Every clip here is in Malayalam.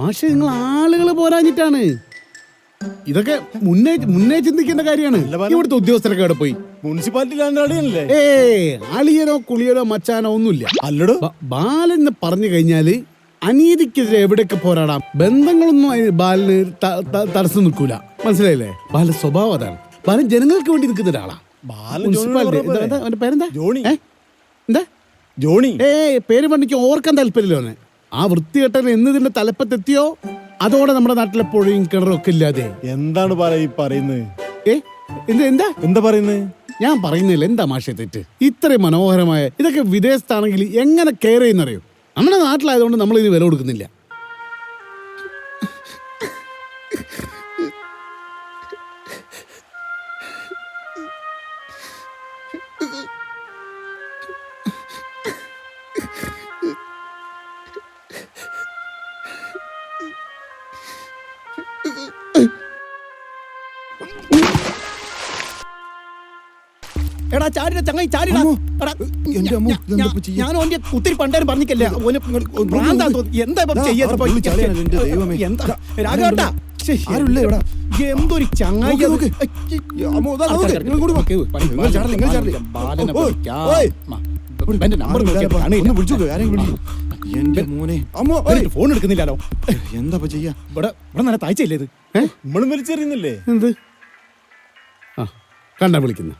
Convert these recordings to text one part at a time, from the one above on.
മാഷെ നിങ്ങൾ ആളുകൾ പോരാഞ്ഞിട്ടാണ്. ഇതൊക്കെ മുന്നേ മുന്നേ ചിന്തിക്കേണ്ട കാര്യമാണ്. ഇവിടുത്തെ ഉദ്യോഗസ്ഥരൊക്കെ അവിടെ പോയി? മുനിസിപ്പാലിറ്റിയിലാണ് അടിയല്ലേ ഏ അളിയനോ കുളിയനോ മച്ചാനോ ഒന്നുമില്ല. അല്ലടോ. ബാലൻ എന്ന് പറഞ്ഞു കഴിഞ്ഞാൽ അനീതിക്കെതിരെ എവിടെയൊക്കെ പോരാടാം? ബന്ധങ്ങളൊന്നും ബാലന് തടസ്സം നിൽക്കൂല. മനസ്സിലായില്ലേ? ബാലൻ സ്വഭാവം അതാണ്. ബാലൻ ജനങ്ങൾക്ക് വേണ്ടി നിൽക്കുന്ന ഒരാളാ. മുനിസിപ്പാലിറ്റി. പേരെന്താ? ജോണി. എന്താ? ജോണി. ഏ പേര് പറഞ്ഞിട്ട് ഓർക്കാൻ താല്പര്യമില്ല ആ വൃത്തികെട്ടൻ എന്നതിന്റെ തലപ്പത്തെത്തിയോ? അതോടെ നമ്മുടെ നാട്ടിലെ പുഴയും കിണറൊക്കെ ഒക്കെ ഇല്ലാതെ. എന്താണ് ഈ പറയുന്നത് ഏ? എന്താ എന്താ? എന്താ പറയുന്നത് ഞാൻ പറയുന്നില്ല. എന്താ മാഷെ തെറ്റ്? ഇത്രയും മനോഹരമായ ഇതൊക്കെ വിദേശത്താണെങ്കിൽ എങ്ങനെ കെയർ ചെയ്യുന്നറിയോ? നമ്മുടെ നാട്ടിലായതുകൊണ്ട് നമ്മൾ ഇതിന് വില കൊടുക്കുന്നില്ല. ചാടിയുടെ ചങ്ങായി ചാടിടാ ഞാൻ ഓന്റെ ഒത്തിരി പണ്ടേരം പറഞ്ഞിക്കല്ലേ ഓന് ഭ്രാന്താ എന്താ ഇപ്പൊ എന്താ? എന്തൊരു ഫോൺ എടുക്കുന്നില്ലല്ലോ. എന്താ ചെയ്യാ? ഇവിടെ ഇവിടെ നല്ല താഴ്ചയില്ലേ ഇത്? നമ്മളും വലിച്ചെറിയുന്നില്ലേ? എന്ത്? കണ്ടാ വിളിക്കുന്ന.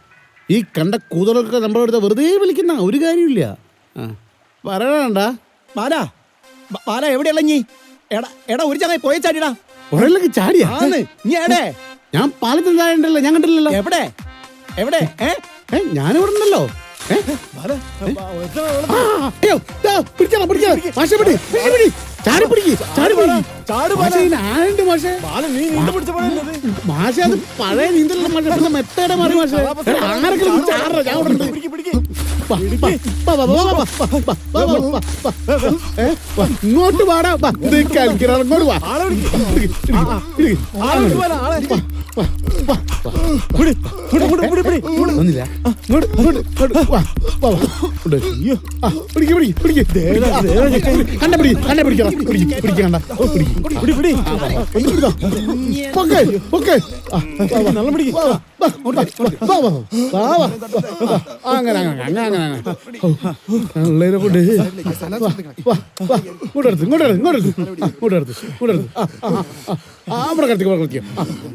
ഈ കണ്ട കൂതലൊക്കെ നമ്മുടെ അടുത്ത് വെറുതെ വിളിക്കുന്ന ഒരു കാര്യമില്ല വരണ്ടാ ബാല ബാല എവിടെയല്ല നീ എടാ എടാ ഒരു ചങ്ങായി പോയ ചാടിടാ ഒരെല്ലൊക്കെ ചാടിയാ? നീ എവിടെ? ഞാൻ പാലത്തിൽ താഴെണ്ടല്ലോ ഞാൻ കണ്ടില്ലല്ലോ. എവിടെ? എവിടെ? ഏ? ഞാൻ ഇവിടെ ഉണ്ടല്ലോ പിടിച്ചാ പിടിച്ചാ ചാടി പിടിക്ക് ചാടി പിടിക്ക്. ചാട് നീ പിടിച്ച പഴയ ഞാൻ ഇങ്ങോട്ട് പാടാ കളിക്കറങ്ങോട്ട് വാ ഒന്നില്ല കണ്ട പിടിക്കണ്ട പിടിക്കണ്ട പിടിക്കണ്ട പിടി പിടി ഓക്കേ ഓക്കേ നല്ല പിടി അങ്ങനെ അങ്ങനെ അങ്ങനെ അങ്ങനെ കൊണ്ട് ഇങ്ങോട്ട് ഇങ്ങോട്ടെടുത്ത് ഇങ്ങോട്ടെടുത്ത് ഇങ്ങോട്ടെടുത്ത്. ഇങ്ങോട്ടെടുത്ത് ആ അവിടെ കിടത്തിക്ക് കിടത്തിക്കും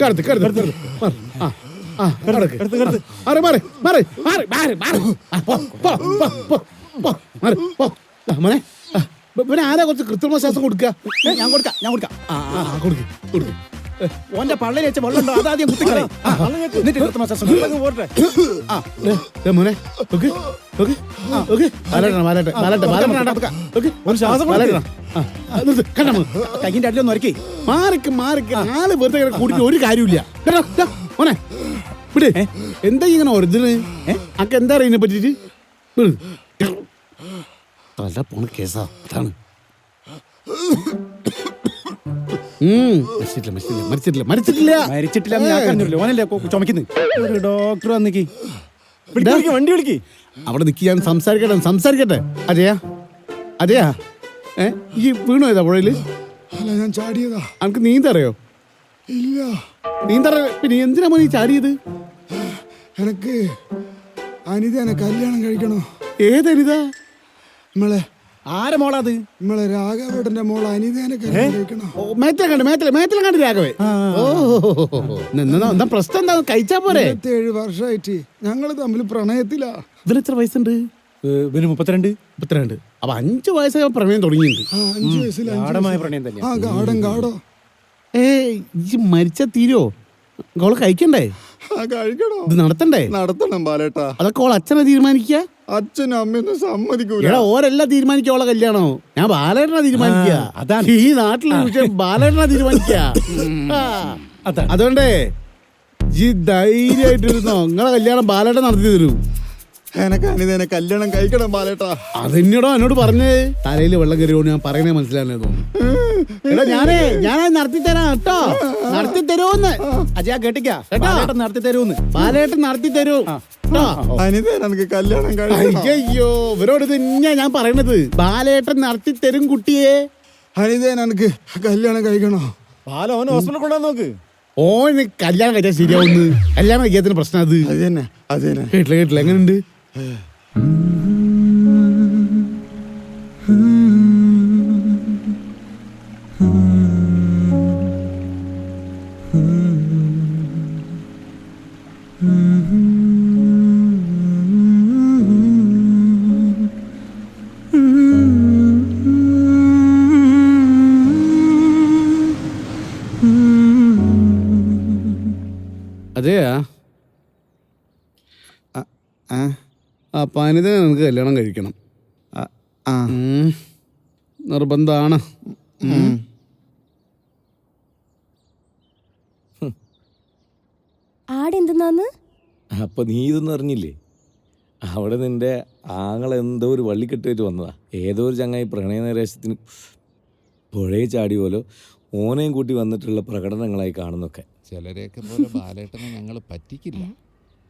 കിടത്ത് കിടത്ത്. ആ മാറി മാറി മാറി മാറി മാറി. മാറി പോ പോ പോ പോ മാറി പോ. മോനെ. ഇവന് ആരാ കുറച്ച് കൃത്രിമ ശ്വാസം കൊടുക്കുക? ഏ, ഞാൻ കൊടുക്കാം ഞാൻ കൊടുക്കാം. ആ ആ ആ, കൊടുക്ക് കൊടുക്ക്. ഓന്റെ പള്ളിയിൽ വെച്ച വെള്ളം ഉണ്ടോ? അതാദ്യം കുത്തിക്കളി. എന്നിട്ട് കൃത്രിമ ശ്വാസം കൊടുക്ക്. ആ മോനെ ഓക്കെ ഓക്കെ ഓക്കെ ഓക്കെ ഒരു ശ്വാസം കൊടുക്ക്. ബാലേട്ടനാ ആ ആ, നിർത്ത് കണ്ണ കയ്യിന്റെ അടിയിലൊന്നും ഒരുക്കി മാറിക്ക് മാറിക്ക് ആൾ വെറുതെ ഇങ്ങനെ കൂടിയിട്ട് ഒരു കാര്യമില്ല കേട്ടോ, ദാ, മോനെ വിട്. എന്താ ഇങ്ങനെ ഒറിജിനൽ അക്ക എന്താ അറിയുന്നെ പറ്റിട്ട് വിട്. തല പോണ കേസാ. അതാണ് മരിച്ചിട്ടില്ല മരിച്ചിട്ടില്ല മരിച്ചിട്ടില്ല മരിച്ചിട്ടില്ല. മരിച്ചിട്ടില്ല ഞാൻ കണ്ടില്ല. ഓനല്ലേ കൊ- ചുമക്കുന്നത് ഡോക്ടർ വന്നിക്ക്. വണ്ടി വിളിക്ക്. അവിടെ നിൽക്കി ഞാൻ സംസാരിക്കട്ടെ സംസാരിക്കട്ടെ. അതെയാ അതെയാ ഏ ഈ വീണോ ഏതാ പുഴയിൽ? അല്ല ഞാൻ ചാടിയതാ. അനക്ക് നീന്തറിയോ? ഇല്ല. നീന്തറ പിന്നെ എന്തിനാ മോനെ ചാടിയത്? എനക്ക് എന്നെ കല്യാണം കഴിക്കണോ? ഏതനിതാ? നമ്മളെ ആരെ മോളാത്? നമ്മളെ രാഘവേട്ടന്റെ മോൾ അനിതേനെ കല്യാണം കഴിക്കണോ ഓ, മേത്തല കണ്ട് മേത്തല മേത്തല കണ്ട് രാഘവേ. ഓ എന്താ പ്രശ്നം എന്താ? കഴിച്ചാ പോരെ. ഏഴ് വർഷമായിട്ട് ഞങ്ങൾ തമ്മിൽ പ്രണയത്തിലാ. ഇതിന് എത്ര വയസ്സുണ്ട്? ഇവന് മുപ്പത്തിരണ്ട്. മുപ്പത്തിരണ്ട്. അപ്പൊ അഞ്ചു വയസ്സായ പ്രണയം തുടങ്ങിയിട്ടുണ്ട്. പ്രണയം തന്നെ ആ ഏ ഈ മരിച്ച തീരോ? അവൾ കഴിക്കണ്ടേ? ആ കഴിക്കണോ? ഇത് നടത്തണ്ടേ? നടത്തണം ബാലേട്ടാ. അതൊക്കെ ഓൾ അച്ഛനെ തീരുമാനിക്കുക അച്ഛനും അമ്മയൊന്നും സമ്മതിക്കൂല. എടാ ഓരെല്ലാം തീരുമാനിക്കുക ഓളെ കല്യാണോ ഞാൻ ബാലേട്ടനാ തീരുമാനിക്കുക. അതാണ്. ഈ നാട്ടിലെ വിഷയം ബാലേട്ടനാ തീരുമാനിക്കുക. അതാണ്. അതുകൊണ്ടേ ഈ ധൈര്യമായിട്ടിരുന്നോ? നിങ്ങളെ കല്യാണം ബാലേട്ടൻ നടത്തി തരും. എനക്ക് കല്യാണം കഴിക്കണം ബാലേട്ടാ. അതെന്നോടോ എന്നോട് പറഞ്ഞേ? തലയിൽ വെള്ളം കയറിയോണ്ട് ഞാൻ പറയുന്നേ മനസ്സിലാണേ തോന്നുന്നു എടാ ഞാനേ ഞാനത് നടത്തി തരാം കേട്ടോ. നടത്തി തരുമെന്ന് അജയ കേട്ടിക്ക? കേട്ടോ? നടത്തി തരൂന്ന് ബാലേട്ടൻ നടത്തി തരൂ. അനിതനെ എനിക്ക് കല്യാണം കഴിക്കണം. അയ്യോ ഇവരോട് തന്നെയാ ഞാൻ പറയണത്. ബാലേട്ടൻ നടത്തി തരും കുട്ടിയെ. അനിതേന എനിക്ക് കല്യാണം കഴിക്കണോ? ബാല അവൻ ഹോസ്പിറ്റലിൽ കൊണ്ടുവന്ന് നോക്ക്. ഓന് കല്യാണം കഴിച്ചാൽ ശരിയാവുന്നു. കല്യാണം കഴിക്കാത്തിന് പ്രശ്നം അത്. അത് തന്നെ അത് തന്നെ. കേട്ടില്ല കേട്ടില്ല? എങ്ങനെയുണ്ട് പനിത നിനക്ക് കല്യാണം കഴിക്കണം. ഉം. നിർബന്ധാണ്. ഉം. ആടെന്തെന്നാന്ന്? അപ്പൊ നീ ഇതൊന്നും അറിഞ്ഞില്ലേ? അവിടെ നിന്റെ ആങ്ങൾ എന്തോ ഒരു വള്ളിക്കെട്ടിട്ട് വന്നതാ. ഏതോ ഒരു ചങ്ങായി പ്രണയ നിരേശത്തിന് പുഴയെ ചാടി പോലോ ഓനെയും കൂട്ടി വന്നിട്ടുള്ള പ്രകടനങ്ങളായി കാണുന്നൊക്കെ. ചിലരെയൊക്കെ പോലെ ബാലേട്ടനെ ഞങ്ങൾ പറ്റിക്കില്ല.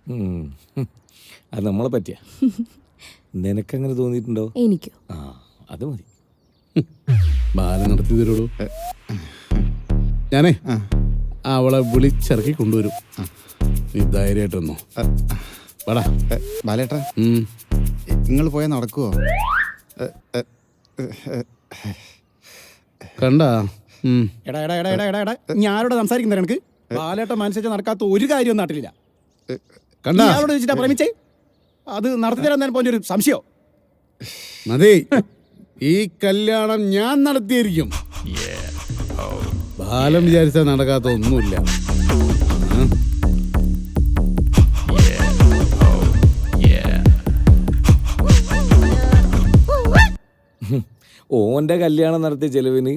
ഉം. അത് നമ്മളെ പറ്റിയ. നിനക്കങ്ങനെ തോന്നിയിട്ടുണ്ടോ? എനിക്കോ? ആ അത് മതി. ബാല നടത്തി തരുള്ളൂ. ഞാനേ അവളെ വിളിച്ചിറക്കി കൊണ്ടുവരും. നീ ധൈര്യമായിട്ടൊന്നോ വാടാ. ബാലേട്ടാ. നിങ്ങൾ പോയാൽ നടക്കുവോ? കണ്ടാ? ഉം. എടാ എടാ എടാ എടാ എടാ ഞാനോട് സംസാരിക്കുന്ന എനിക്ക് ബാലേട്ടൻ മനസ്സിച്ച് നടക്കാത്ത ഒരു കാര്യവും നാട്ടിലില്ല. കണ്ടാ? ഇയാളോട് ചോദിച്ചിട്ടാ പ്രേമിച്ചേ? അത് നടത്തി തരാൻ പോലൊരു സംശയോ? മതി. ഈ കല്യാണം ഞാൻ നടത്തിയിരിക്കും. ബാലം വിചാരിച്ചാൽ നടക്കാത്ത ഒന്നുമില്ല. ഓന്റെ കല്യാണം നടത്തിയ ചെലവിന്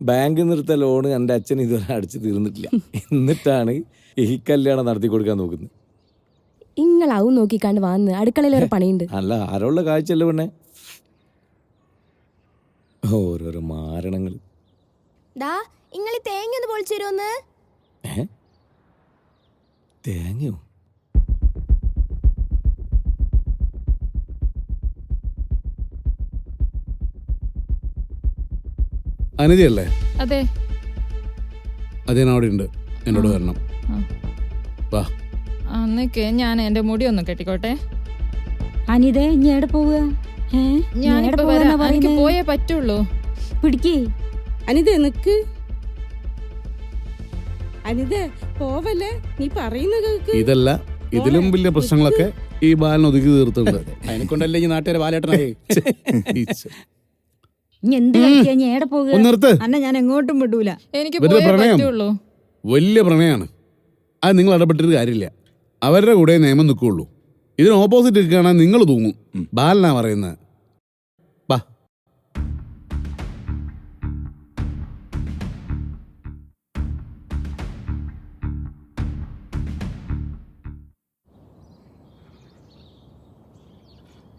ബാങ്ക് നിർത്ത ലോണ് എന്റെ അച്ഛൻ ഇതുവരെ അടിച്ചു തീർന്നിട്ടില്ല. എന്നിട്ടാണ് ഈ കല്യാണം നടത്തി കൊടുക്കാൻ നോക്കുന്നത്. ഇങ്ങളാവും നോക്കിക്കാണ്ട് വന്ന്. അടുക്കളയിൽ ഒരു പണിയുണ്ട്. അല്ല ആരോള്ള കാഴ്ചയല്ല പെണ്ണെ? ഓരോരോ മാരണങ്ങൾ. ദാ ഇങ്ങളി തേങ്ങ ഒന്ന് പൊളിച്ചു തരുമോന്ന് ഏ? തേങ്ങയോ? അനിതയല്ലേ? അതെ. അതെ അവിടെ ഉണ്ട്. എന്നോട് വരണം. വാ. അന്നൊക്കെ ഞാൻ എന്റെ മുടി ഒന്ന് കെട്ടിക്കോട്ടെ. അനിതേ ഇനി എവിടെ പോവുക? ഏ? ഇനി എവിടെ ഞാനിപ്പോ പോവാന്നാ വരാം എനിക്ക് പറയുന്നേ? പോയേ പറ്റുള്ളൂ. പിടിക്കേ. അനിത നിക്ക്. അനിത പോവല്ലേ? നീ പറയുന്ന കേക്ക്. ഇതല്ല ഇതിലും വലിയ പ്രശ്നങ്ങളൊക്കെ ഈ ബാലൻ ഒതുക്കി തീർത്തുണ്ട് അതിനെക്കൊണ്ടല്ലേ ഈ നാട്ടുകാരെ ബാലേട്ടനായി ഇനി എന്ത് കളിക്കാ? ഇനി എവിടെ പോവുക? ഒന്ന് നിർത്ത്. അന്നെ ഞാൻ എങ്ങോട്ടും വിടൂല. എനിക്ക് വെറുതെ പോയേ പ്രണയം. പറ്റുള്ളൂ. വലിയ പ്രണയാണ്. അത് നിങ്ങൾ ഇടപെട്ടിട്ട് കാര്യമില്ല. അവരുടെ കൂടെ നിയമം നിൽക്കുകയുള്ളൂ. ഇതിന് ഓപ്പോസിറ്റ് നിൽക്കുകയാണെങ്കിൽ നിങ്ങൾ തൂങ്ങും. ബാലനാ പറയുന്നത്. ബാ.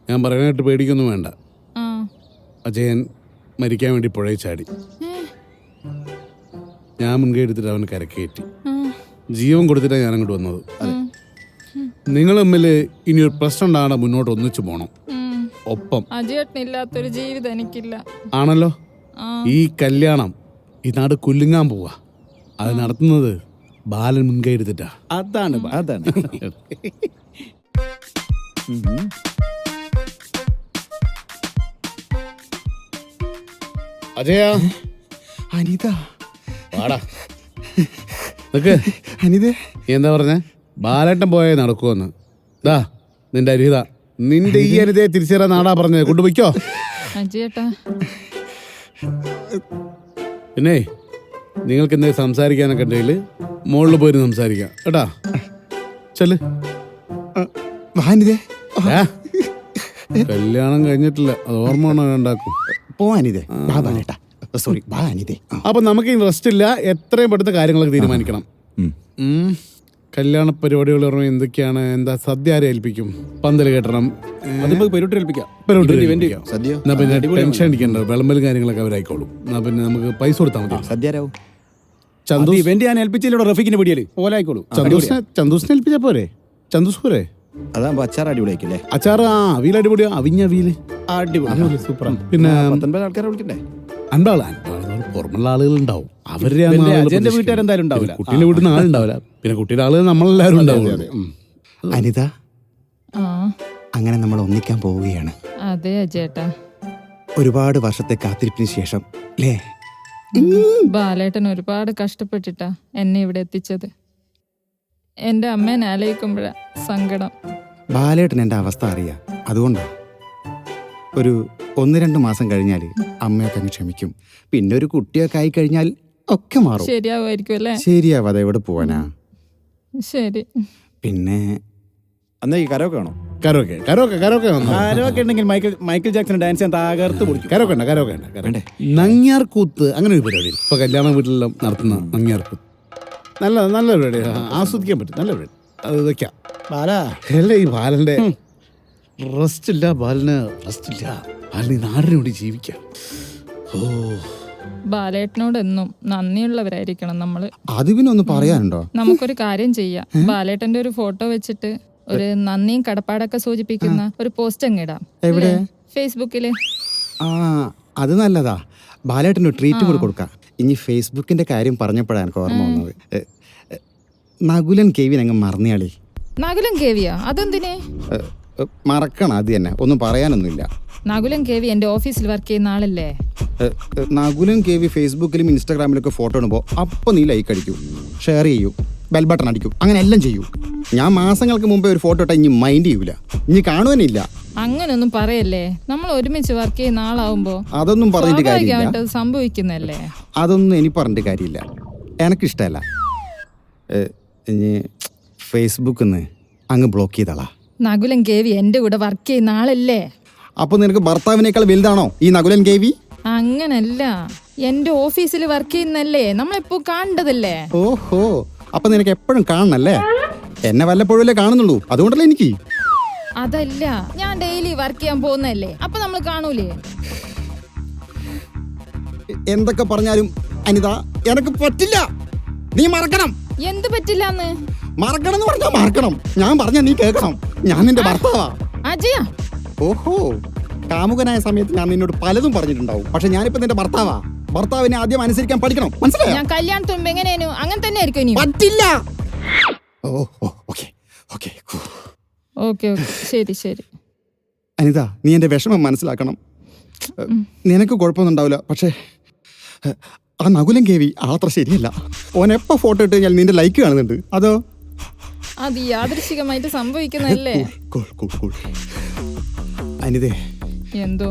ഞാൻ പറയാനായിട്ട് പേടിക്കൊന്നും വേണ്ട. അജയൻ മരിക്കാൻ വേണ്ടി പുഴയിൽ ചാടി. ഞാൻ മുൻകൈ എടുത്തിട്ട് അവന് കരക്കേറ്റി ജീവൻ കൊടുത്തിട്ടാണ് ഞാൻ അങ്ങോട്ട് വന്നത്. ഉം, നിങ്ങൾ തമ്മിൽ ഇനി ഒരു പ്രശ്നം ഉണ്ടാകണം മുന്നോട്ട് ഒന്നിച്ചു പോണം. ഒപ്പം. അജയേട്ടനില്ലാത്തൊരു ജീവിതം എനിക്കില്ല. ആണല്ലോ? ഈ കല്യാണം ഈ നാട് കുല്ലുങ്ങാൻ പോവാ. അത് നടത്തുന്നത് ബാലൻ മുൻകൈ എടുത്തിട്ടാ. അതാണ് അതാണ്. അജയ. അനിത. വാടാ. നിക്ക്. അനിതേ. എന്താ പറഞ്ഞേ? ബാലേട്ടൻ പോയേ നടക്കുമെന്ന് ദാ നിന്റെ അരിത നിന്റെ ഈ അരിതയെ തിരിച്ചറിയാൻ നാടാ പറഞ്ഞത്. കൊണ്ടുപോയിക്കോ അജയേട്ടാ. പിന്നെ നിങ്ങൾക്ക് എന്തെങ്കിലും സംസാരിക്കാനൊക്കെ ഉണ്ടെങ്കിൽ മുകളിൽ പോയി സംസാരിക്കാം. കേട്ടാ? ചെൽ ഏ? കല്യാണം കഴിഞ്ഞിട്ടില്ല. അത് ഓർമ്മ ഉണ്ടാക്കും വാ ബാലേട്ടാ. സോറി വാ അനിതേ. ആ. അപ്പൊ നമുക്ക് റെസ്റ്റ് ഇല്ല. എത്രയും പെട്ടെന്ന് കാര്യങ്ങളൊക്കെ തീരുമാനിക്കണം. ഉം. കല്യാണ പരിപാടികൾ പറഞ്ഞാൽ എന്തൊക്കെയാണ്? എന്താ സദ്യ ആരെ ഏൽപ്പിക്കും? പന്തൽ കെട്ടണം. അതിപ്പോ പെരുട്ട് ഏൽപ്പിക്കാം. പെരുട്ട് ഇവന്റ് സദ്യ? എന്നാ പിന്നെ. ടെൻഷൻ അടിക്കണ്ട. വിളമ്പലും കാര്യങ്ങളൊക്കെ അവരായിക്കോളും. എന്നാ പിന്നെ നമുക്ക് പൈസ കൊടുത്താൽ മതി. ചന്തു ഇവന്റ് ഞാൻ ഏൽപ്പിച്ചില്ലടോ റഫീഖിന്റെ പിടിയൽ ഓലായിക്കോളൂ ചന്ദൂസിനെ ചന്ദൂസിനെ ഏൽപ്പിച്ചാ പോരെ? പോരെ? അതാകുമ്പോ അച്ചാർ അടിപൊളിയാക്കില്ലേ അച്ചാറ് ആ അവിയൽ അടിപൊളിയാ. അവിഞ്ഞ അടിപൊളി. സൂപ്പറാണ് പിന്നെ പത്തൊൻപത് ആൾക്കാരെ വിളിക്കണ്ടേ? പുറമുള്ള ആളുകൾ ഉണ്ടാവും അവരുടെ അജയന്റെ വീട്ടുകാരെന്തായാലും ഉണ്ടാവില്ല. വീട്ടിൽ നിന്ന് ആളുണ്ടാവില്ല പിന്നെ കുട്ടിയുടെ ആളുകൾ നമ്മളെല്ലാവരും ഉണ്ടാവും അനിത? ആ. അങ്ങനെ നമ്മൾ ഒന്നിക്കാൻ പോവുകയാണ്. അതെ അജയേട്ടാ ഒരുപാട് വർഷത്തെ കാത്തിരിപ്പിന് ശേഷം അല്ലേ ബാലേട്ടൻ ഒരുപാട് കഷ്ടപ്പെട്ടിട്ടാ എന്നെ ഇവിടെ എത്തിച്ചത്. എന്റെ അമ്മേനെ ആലോചിക്കുമ്പോഴാ സങ്കടം. ബാലേട്ടൻ എന്റെ അവസ്ഥ അറിയാം. അതുകൊണ്ടാണ് ഒരു ഒന്ന് രണ്ട് മാസം കഴിഞ്ഞാൽ അമ്മയൊക്കെ അങ്ങ് ക്ഷമിക്കും. പിന്നെ ഒരു കുട്ടിയൊക്കെ ആയി കഴിഞ്ഞാൽ ഒക്കെ മാറും. ശരിയാവുമായിരിക്കും അല്ലേ? ശരിയാവാതെ എവിടെ പോവാനാ? ശരി. പിന്നെ അന്നേ ഈ കരോക്കെ ആണോ കരോക്കെ കരോക്കെ കരോക്കെ വന്നോ? കരോക്കെ ഉണ്ടെങ്കിൽ മൈക്കിൾ മൈക്കിൾ ജാക്സൺ ഡാൻസ് ചെയ്യാൻ തകർത്ത് പൊളിക്കും. കരോക്കെ ഉണ്ട്? കരോക്കെ ഉണ്ട്? കരോക്കെ. നങ്ങ്യാർ കൂത്ത് അങ്ങനെ ഒരു പരിപാടി. ഇപ്പൊ കല്യാണ വീട്ടിലെല്ലാം നടത്തുന്ന നങ്ങ്യാർ കൂത്ത് നല്ല നല്ല പരിപാടി ആസ്വദിക്കാൻ പറ്റും നല്ല പരിപാടി. അത് വെക്കാം. ബാല. അല്ല ഈ ബാലന്റെ റെസ്റ്റ് ഇല്ല ബാലന് റെസ്റ്റ് ഇല്ല ബാലിന് നാടിന് വേണ്ടി ജീവിക്കാം. ഓ. ബാലേട്ടനോട് എന്നും നന്ദിയുള്ളവരായിരിക്കണം നമ്മൾ. അത് പിന്നെ ഒന്ന് പറയാനുണ്ടോ? നമുക്കൊരു കാര്യം ചെയ്യാം. ബാലേട്ടന്റെ ഒരു ഫോട്ടോ വെച്ചിട്ട് ഒരു നന്ദിയും കടപ്പാടൊക്കെ സൂചിപ്പിക്കുന്ന ഒരു പോസ്റ്റ് അങ്ങ് ഇടാം. എവിടെ? ഫേസ്ബുക്കിൽ ആ അത് നല്ലതാ. ബാലേട്ടന് ട്രീറ്റ് കൂടെ കൊടുക്കാം. ഇനി ഫേസ്ബുക്കിന്റെ കാര്യം പറഞ്ഞപ്പോഴാണ് എനിക്ക് ഓർമ്മ വന്നത്. നകുലൻ കേവിൻ അങ്ങ് മറന്നയാളി. നകുലൻ കേവിയാ? അതെന്തിനെ? മറക്കണം അത് തന്നെ. ഒന്നും പറയാനൊന്നുമില്ല. നകുലം കെ വി എന്റെ ഓഫീസിൽ വർക്ക് ചെയ്യുന്ന ആളല്ലേ? നകുലം കെ വി ഫേസ്ബുക്കിലും ഇൻസ്റ്റാഗ്രാമിലൊക്കെ ഫോട്ടോ ഇടുമ്പോൾ അപ്പോൾ നീ ലൈക്ക് അടിക്കൂ ഷെയർ ചെയ്യൂ ബെൽ ബട്ടൺ അടിക്കും അങ്ങനെ എല്ലാം ചെയ്യൂ. ഞാൻ മാസങ്ങൾക്ക് മുമ്പേ ഒരു ഫോട്ടോ ഇട്ടാൽ ഇനി മൈൻഡ് ചെയ്യൂല. ഇനി കാണുവാനില്ല. അങ്ങനൊന്നും പറയല്ലേ? നമ്മൾ ഒരുമിച്ച് വർക്ക് ചെയ്യുന്ന ആളാവുമ്പോ അതൊന്നും പറഞ്ഞിട്ട് കാര്യമില്ല. സംഭവിക്കുന്നല്ലേ അതൊന്നും എനിക്ക് പറഞ്ഞിട്ട് കാര്യമില്ല. എനിക്കിഷ്ടമല്ല ഇനി ഫേസ്ബുക്കിൽ നിന്ന് അങ്ങ് ബ്ലോക്ക് ചെയ്താളാ. നകുലം കേവി എന്റെ കൂടെ വർക്ക് ചെയ്യുന്ന ആളല്ലേ? അപ്പൊ നിനക്ക് ഭർത്താവിനേക്കാൾ വലുതാണോ ഈ നകുലൻ കേവി അങ്ങനല്ല. എന്റെ ഓഫീസിൽ വർക്ക് ചെയ്യുന്നല്ലേ? നമ്മളെപ്പോ കാണേണ്ടതല്ലേ? ഓഹോ. അപ്പൊ നിനക്ക് എപ്പോഴും കാണണല്ലേ? എന്നെ വല്ലപ്പോഴല്ലേ കാണുന്നുള്ളൂ. അതുകൊണ്ടല്ലേ എനിക്ക്? അതല്ല. ഞാൻ ഡെയിലി വർക്ക് ചെയ്യാൻ പോകുന്നല്ലേ അപ്പൊ നമ്മൾ കാണൂലേ? എന്തൊക്കെ പറഞ്ഞാലും അനിത എനക്ക് പറ്റില്ല. നീ മറക്കണം. എന്ത് പറ്റില്ലാന്ന്? മറക്കണം എന്ന് പറഞ്ഞാ മറക്കണം. ഞാൻ പറഞ്ഞ നീ കേൾക്കണം. ഞാൻ നിന്റെ ഭർത്താവാ. അജയ. ഓഹോ. കാമുകനായ സമയത്ത് ഞാൻ നിന്നോട് പലതും പറഞ്ഞിട്ടുണ്ടാവും. പക്ഷെ ഞാനിപ്പോ നിന്റെ ഭർത്താവാ. ഭർത്താവിനെ ആദ്യം അനുസരിക്കാൻ പഠിക്കണം. മനസ്സിലായോ? ഞാൻ കല്യാണത്തിന് എങ്ങനെയാണ് എങ്ങനെയായിരുന്നു അങ്ങനെ തന്നെ ആയിരിക്കും ഇനി പറ്റില്ല. ഓ ഓക്കേ. ഓക്കെ. ഓക്കെ ശരി ശരി. അനിത നീ എന്റെ വിഷമം മനസ്സിലാക്കണം. നിനക്ക് കുഴപ്പമൊന്നും ഉണ്ടാവില്ല. പക്ഷേ ആ നകുലം കേവി ആത്ര ശരിയല്ല. ഓൻ എപ്പോ ഫോട്ടോ ഇട്ട് കഴിഞ്ഞാൽ നിന്റെ ലൈക്ക് കാണുന്നുണ്ട്. അതോ? അത് യാദൃശികമായിട്ട് സംഭവിക്കുന്നല്ലേ. അനിതേ എന്തോ?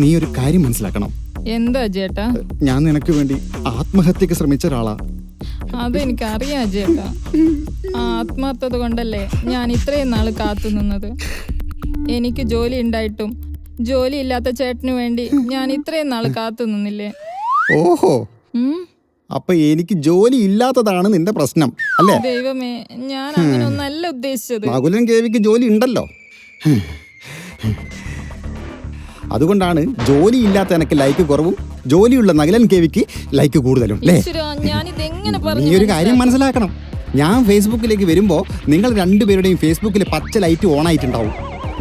നീ ഒരു കാര്യം മനസ്സിലാക്കണം. എന്താ ചേട്ടാ? ഞാൻ നിനക്ക് വേണ്ടി ആത്മഹത്യക്ക് ശ്രമിച്ച ഒരാളാ. അതെനിക്കറിയാ ചേട്ടാ. ആത്മാർത്ഥത കൊണ്ടല്ലേ ഞാൻ ഇത്രയും നാൾ കാത്തു നിന്നത്? എനിക്ക് ജോലി ഉണ്ടായിട്ടും ജോലി ഇല്ലാത്ത ചേട്ടന് വേണ്ടി ഞാൻ ഇത്രയും നാൾ കാത്തു നിന്നില്ലേ? ഓഹോ? അപ്പൊ എനിക്ക് ജോലി ഇല്ലാത്തതാണ് നിന്റെ പ്രശ്നം അല്ലേ? ദൈവമേ ഞാൻ ഉദ്ദേശിച്ചത്. മകുലൻ കേവിക്ക് ജോലി ഉണ്ടല്ലോ. അതുകൊണ്ടാണ് ജോലി ഇല്ലാത്ത എനിക്ക് ലൈക്ക് കുറവും ജോലിയുള്ള നഗലൻ കേവിക്ക് ലൈക്ക് കൂടുതലും നീ പറഞ്ഞു ഒരു കാര്യം മനസ്സിലാക്കണം. ഞാൻ ഫേസ്ബുക്കിലേക്ക് വരുമ്പോൾ നിങ്ങൾ രണ്ടുപേരുടെയും ഫേസ്ബുക്കിൽ പച്ച ലൈറ്റ് ഓൺ ആയിട്ടുണ്ടാവും.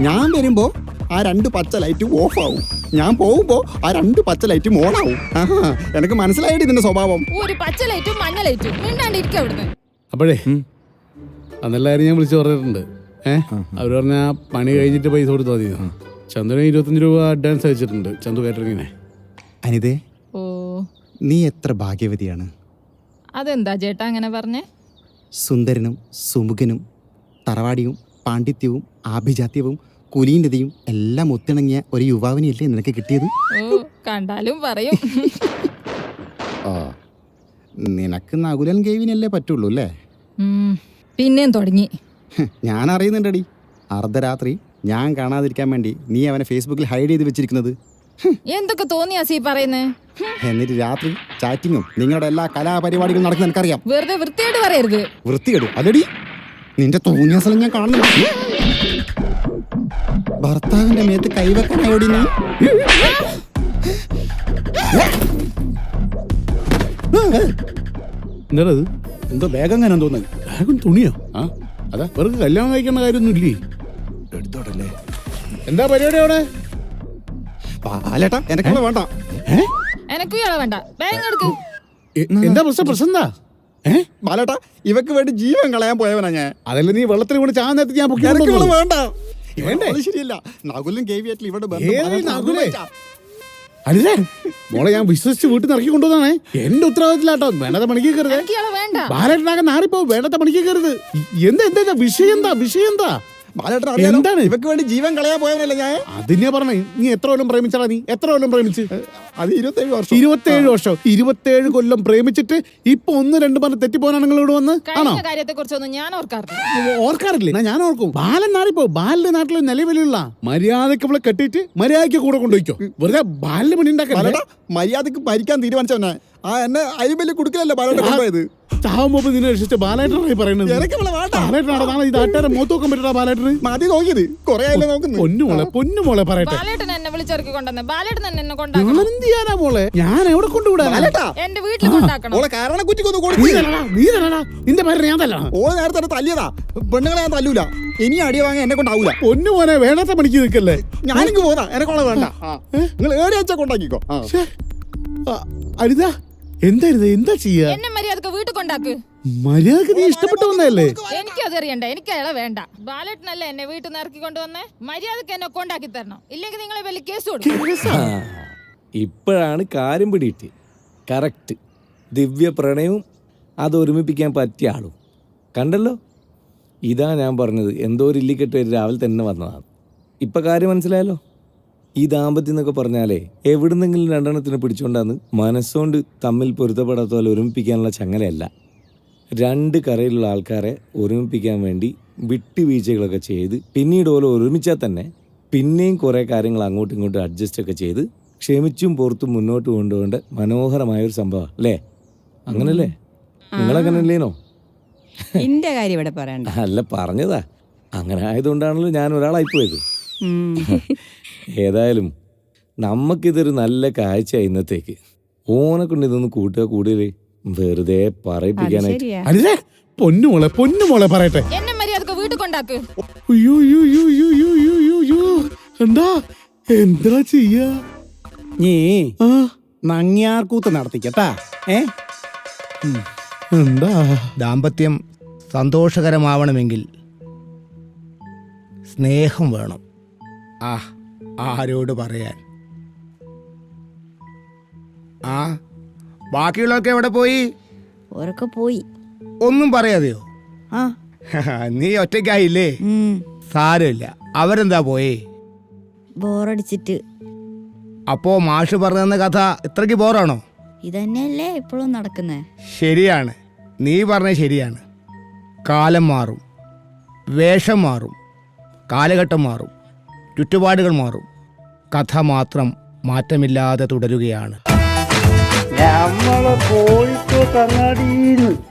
ഞാൻ വരുമ്പോ ആ രണ്ട് പച്ച ലൈറ്റ് ഓഫ് ആവും. ഞാൻ പോകുമ്പോ ആ രണ്ട് പച്ച ലൈറ്റും ഓൺ ആവും. ആഹാ എനിക്ക് മനസ്സിലായിട്ട് ഇതിന്റെ സ്വഭാവം? ഒരു പച്ച ലൈറ്റും മഞ്ഞ ലൈറ്റും മിണ്ടാണ്ടിരിക്കും അവിടുന്ന്. അപ്പോഴേ അന്നെല്ലാരും ഞാൻ വിളിച്ചു പറഞ്ഞിട്ടുണ്ട്. ഏഹ് അവർ പറഞ്ഞ പണി കഴിഞ്ഞിട്ട് പൈസ കൊടുത്താൽ മതി ചന്ദ്രന് ഇരുപത്തഞ്ച് രൂപ അഡ്വാൻസ് അയച്ചിട്ടുണ്ട്. ചന്തു കാറ്ററിങ്ങിനെ അനിതേ ഓ. നീ എത്ര ഭാഗ്യവതിയാണ്? അതെന്താ ചേട്ടാ അങ്ങനെ പറഞ്ഞേ? സുന്ദരനും സുമുഖനും തറവാടിയും പാണ്ഡിത്യവും ആഭിജാത്യവും കുലീനതയും എല്ലാം ഒത്തിണങ്ങിയ ഒരു യുവാവിനെയല്ലേ നിനക്ക് കിട്ടിയത്? കണ്ടാലും പറയും. ആ നിനക്ക് നകുലൻ ഗേവിനല്ലേ പറ്റുള്ളൂ അല്ലേ? പിന്നെയും തുടങ്ങി. ഞാൻ അറിയുന്നുണ്ടടി അർദ്ധരാത്രി ഞാൻ കാണാതിരിക്കാൻ വേണ്ടി നീ അവനെ ഫേസ്ബുക്കിൽ ഹൈഡ് ചെയ്ത് വെച്ചിരിക്കുന്നത്. എന്തൊക്കെ തോന്നിയാ സീ പറയുന്നേ? എന്നിട്ട് രാത്രി ചാറ്റിങ്ങും നിങ്ങളുടെ എല്ലാ കലാപരിപാടികളും നടക്കുന്ന എനിക്കറിയാം വെറുതെ വൃത്തിയായിട്ട് പറയരുത്. വൃത്തികേട്? അതടി? നിന്റെ തോന്നിയ സ്ഥലം ഞാൻ കാണുന്നു ഭർത്താവിന്റെ മേത്ത് കൈവെക്കാനായോടി നീ? എന്താണത്? എന്തോ വേഗം അങ്ങനെ തോന്നുന്നു. ബാഗും തുണിയോ? ആ അതാ. വെറുതെ കല്യാണം കഴിക്കേണ്ട കാര്യമൊന്നും ഇല്ലേ എടുത്തോട്ടല്ലേ എന്താ പരിപാടി അവിടെ? പാലേട്ടാ എനക്കുള്ള വേണ്ട. എനക്കും ഇയാളെ വേണ്ട. എടുക്ക്. എന്താ പ്രശ്നം? പ്രശ്നം എന്താ ഏ? ബാലേട്ട ഇവക്ക് വേണ്ടി ജീവൻ കളയാൻ പോയവനാ ഞാൻ. അതല്ല നീ വെള്ളത്തിൽ കൊണ്ട് ചാൻ നേരത്തെ ഞാൻ വേണ്ടേ? അത് ശരിയല്ല. നകുലും ഇവിടെ മോളെ ഞാൻ വിശ്വസിച്ച് വീട്ടിൽ നിന്ന് ഇറക്കി കൊണ്ടുവന്നാണേ എന്റെ ഉത്തരവാദിത്തത്തിലാട്ടോ. വേണ്ടത്തെ പണിക്ക് കയറുത് ബാലേട്ടനാകെ നാറിപ്പോ വേണ്ടത്തെ പണിക്ക് കയറുത് എന്താ എന്താ എന്താ? വിഷയം എന്താ? വിഷയം എന്താ? എന്താണ്? ഇവക്ക് വേണ്ടി ജീവൻ കളയാ പോയവനല്ല ഞാൻ? അതിനെ പറഞ്ഞേ. നീ എത്ര കൊല്ലം പ്രേമിച്ചടാ നീ? എത്ര കൊല്ലം പ്രേമിച്ച്? അത് ഇരുപത്തേഴ് വർഷം. ഇരുപത്തേഴ് വർഷം. ഇരുപത്തേഴ് കൊല്ലം പ്രേമിച്ചിട്ട് ഇപ്പൊ ഒന്ന് രണ്ട് പറഞ്ഞ് തെറ്റിപ്പോനാണ് നിങ്ങളോട് വന്ന്? ആണോ കഴിഞ്ഞ കാര്യത്തെ കുറിച്ചൊന്നും ഞാൻ ഓർക്കാറില്ല. ഓർക്കാറില്ലേ? എന്നാ ഞാൻ ഓർക്കും. ബാലൻ നാറിപ്പോ ബാലിന്റെ നാട്ടിലെ നിലവിലുള്ള മര്യാദയ്ക്ക് ഇവിടെ കെട്ടിട്ട് മര്യാദയ്ക്ക് കൂടെ കൊണ്ടുപോയിക്കോ? വെറുതെ ബാലിന് പണി ഉണ്ടാക്കാൻ ബാലേട്ട മര്യാദയ്ക്ക് മരിക്കാൻ തീരുമാനിച്ചവനെ ആ എന്നെ അരിമ്പൽ കൊടുക്കലല്ലേ ബാലേട്ട കൊണ്ടുപോയത്? ചാവുമ്പോ നിന്നെ രക്ഷിച്ച ബാലേട്ടനായി പറയുന്നത് എനക്ക് ഇവളെ വേണ്ട. ബാലേട്ടനാണ് നാളെ ഇത് ആട്ടാരെ മൂത്ത് നോക്കാൻ പറ്റടാ ബാലേട്ടന്. മതി നോക്കിയത്. കൊറേ ആയില്ലേ നോക്കുന്നു പൊന്നുമോളെ പൊന്നുമോളെ പറയട്ടെ. ബാലേട്ടൻ എന്നെ വിളിച്ചിറക്കി കൊണ്ടുവന്ന് ബാലേട്ടൻ തന്നെ എന്നെ കൊണ്ടാക്കണം. ഞാനെന്ത് ചെയ്യാനാ മോളെ? ഞാൻ എവിടെ കൊണ്ടുവിടാനാ? എന്റെ വീട്ടിൽ കൊണ്ടാക്കണം. ഓളെ കാരണം കുറ്റിക്കൊന്ന് നീ കൊടുത്തു നീ തരടാ നിന്റെ പേര് ഞാൻ തല്ലണം ഓളെ നേരത്തെ തന്നെ തല്ലിയതാ. പെണ്ണുങ്ങളെ ഞാൻ തല്ലൂല. ഇനി അടി വാങ്ങാൻ എന്നെ കൊണ്ടാവൂല. ഒന്നു മോനെ വേണ്ടാത്ത പണിക്ക് നിൽക്കല്ലേ? ഞാനിങ്ങ് പോതാ എനക്കോളെ വേണ്ട. നിങ്ങൾ ഏടെ വെച്ചാ കൊണ്ടാക്കിക്കോ. ശ്ശേ. ആ, അരുതാ എന്താ എന്താ ചെയ്യാ? എന്നെ മര്യാദയ്ക്ക് വീട്ടിൽ കൊണ്ടാക്ക്. മര്യാദയ്ക്ക് നീ ഇഷ്ടപ്പെട്ടു വന്നതല്ലേ? എനിക്ക് അതറിയണ്ട എനിക്ക് അയാളെ വേണ്ട. ബാലേട്ടനല്ലേ എന്നെ വീട്ടിൽ നിന്ന് ഇറക്കി കൊണ്ടുവന്നേ? മര്യാദയ്ക്ക് എന്നെ കൊണ്ടാക്കി തരണം. ഇല്ലെങ്കിൽ നിങ്ങളെ വലിയ കേസ് കൊടുക്കും ഇപ്പോഴാണ് കാര്യം പിടിയിട്ട്. കറക്റ്റ്. ദിവ്യ പ്രണയവും അത് ഒരുമിപ്പിക്കാൻ പറ്റിയ ആളും. കണ്ടല്ലോ? ഇതാ ഞാൻ പറഞ്ഞത്. എന്തോ ഒരു ഇല്ലിക്കെട്ട് പേര് രാവിലെ തന്നെ വന്നതാണ്. ഇപ്പം കാര്യം മനസ്സിലായല്ലോ? ഈ ദാമ്പത്യം എന്നൊക്കെ പറഞ്ഞാലേ എവിടുന്നെങ്കിലും രണ്ടെണ്ണത്തിന് പിടിച്ചുകൊണ്ടാന്ന് മനസ്സുകൊണ്ട് തമ്മിൽ പൊരുത്തപ്പെടാത്ത പോലെ ഒരുമിപ്പിക്കാനുള്ള ചങ്ങലയല്ല. രണ്ട് കരയിലുള്ള ആൾക്കാരെ ഒരുമിപ്പിക്കാൻ വേണ്ടി വിട്ടുവീഴ്ചകളൊക്കെ ചെയ്ത് പിന്നീട് ഓരോ ഒരുമിച്ചാൽ തന്നെ പിന്നെയും കുറേ കാര്യങ്ങൾ അങ്ങോട്ടും ഇങ്ങോട്ടും അഡ്ജസ്റ്റൊക്കെ ചെയ്ത് ക്ഷമിച്ചും പോർത്തും മുന്നോട്ട് കൊണ്ടുകൊണ്ട് മനോഹരമായ ഒരു സംഭവമാണ് അല്ലേ? അങ്ങനല്ലേ? നിങ്ങളങ്ങനെ അല്ലേനോ കാര്യം ഇവിടെ പറയണ്ട. അല്ല പറഞ്ഞതാ. അങ്ങനെ ആയതുകൊണ്ടാണല്ലോ ഞാൻ ഒരാളായി പോയത്. ഏതായാലും നമുക്കിതൊരു നല്ല കാഴ്ച ഇന്നത്തേക്ക്. ഓനെ കൊണ്ട് ഇതൊന്ന് കൂട്ടുക കൂടുതൽ വെറുതെ പറയിപ്പിക്കാനായിട്ട്. പൊന്നുമോളെ പൊന്നുമോളെ പറയട്ടെ. എന്നെ കൊണ്ടാക്ക്. എന്താ? എന്താ ചെയ്യാ? നീ നങ്ങിയാർക്കൂത്ത് നടത്തിക്കട്ടാ. ഏ? എന്താ? ദാമ്പത്യം സന്തോഷകരമാവണമെങ്കിൽ സ്നേഹം വേണം. ആ ആരോട് പറയാൻ? ആ ബാക്കിയുള്ളവർക്ക് എവിടെ പോയി? ഓരൊക്കെ പോയി. ഒന്നും പറയാതെയോ? ആ. നീ ഒറ്റയ്ക്കായില്ലേ. സാരമില്ല. അവരെന്താ പോയേ? ബോറടിച്ചിട്ട് അപ്പോ മാഷ് പറഞ്ഞ കഥ ഇത്രയ്ക്ക് ബോറാണോ? ഇതന്നെയല്ലേ ഇപ്പോഴും നടക്കുന്നേ. ശരിയാണ്. നീ പറഞ്ഞ ശരിയാണ്. കാലം മാറും. വേഷം മാറും. കാലഘട്ടം മാറും. ചുറ്റുപാടുകൾ മാറും. കഥ മാത്രം മാറ്റമില്ലാതെ തുടരുകയാണ്. നമ്മളെ പോയിട്ട് അങ്ങാടിന്ന്